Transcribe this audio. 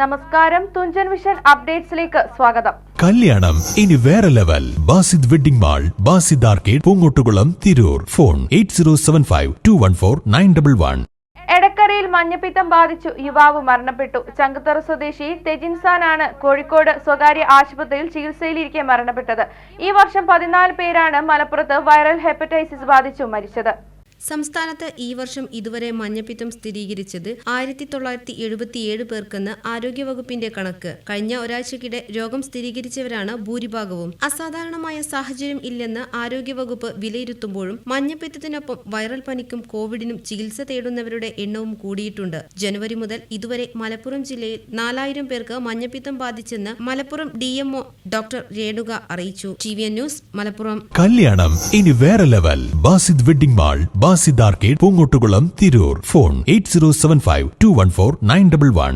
നമസ്കാരം. തുഞ്ചൻ വിഷൻ അപ്ഡേറ്റ്സിലേക്ക് സ്വാഗതം. കല്യാണം. ഇനി വേറെ level. Basid wedding mall Basid arcade Poongottukulam Tirur. Phone eight zero seven five two one four nine double one. എടക്കരയിൽ മഞ്ഞപ്പിത്തം ബാധിച്ചു. യുവാവ് മരണപ്പെട്ടു. ചങ്കത്തറ സ്വദേശി തെജിൻസാനാണ് കോഴിക്കോട് സ്വകാര്യ ആശുപത്രിയിൽ ചികിത്സയിലിരിക്കെ മരണപ്പെട്ടത്. ഈ വർഷം പതിനാല് പേരാണ് മലപ്പുറത്ത് വൈറൽ ഹെപ്പറ്റൈറ്റിസ് ബാധിച്ചു മരിച്ചത്. സംസ്ഥാനത്ത് ഈ വർഷം ഇതുവരെ മഞ്ഞപ്പിത്തം സ്ഥിരീകരിച്ചത് ആയിരത്തി തൊള്ളായിരത്തി എഴുപത്തിയേഴ് പേർക്കെന്ന് ആരോഗ്യവകുപ്പിന്റെ കണക്ക്. കഴിഞ്ഞ ഒരാഴ്ചക്കിടെ രോഗം സ്ഥിരീകരിച്ചവരാണ് ഭൂരിഭാഗവും. അസാധാരണമായ സാഹചര്യം ഇല്ലെന്ന് ആരോഗ്യവകുപ്പ് വിലയിരുത്തുമ്പോഴും മഞ്ഞപ്പിത്തത്തിനൊപ്പം വൈറൽ പനിക്കും കോവിഡിനും ചികിത്സ തേടുന്നവരുടെ എണ്ണവും കൂടിയിട്ടുണ്ട്. ജനുവരി മുതൽ ഇതുവരെ മലപ്പുറം ജില്ലയിൽ നാലായിരം പേർക്ക് മഞ്ഞപ്പിത്തം ബാധിച്ചെന്ന് മലപ്പുറം ഡിഎംഒ ഡോക്ടർ രേണുക അറിയിച്ചു. T V news Malappuram. കല്യാണം ഇനി വേറെ level. Basid wedding mall Basid arcade Poongottukulam Tirur. Phone eight zero seven five two one four nine double one.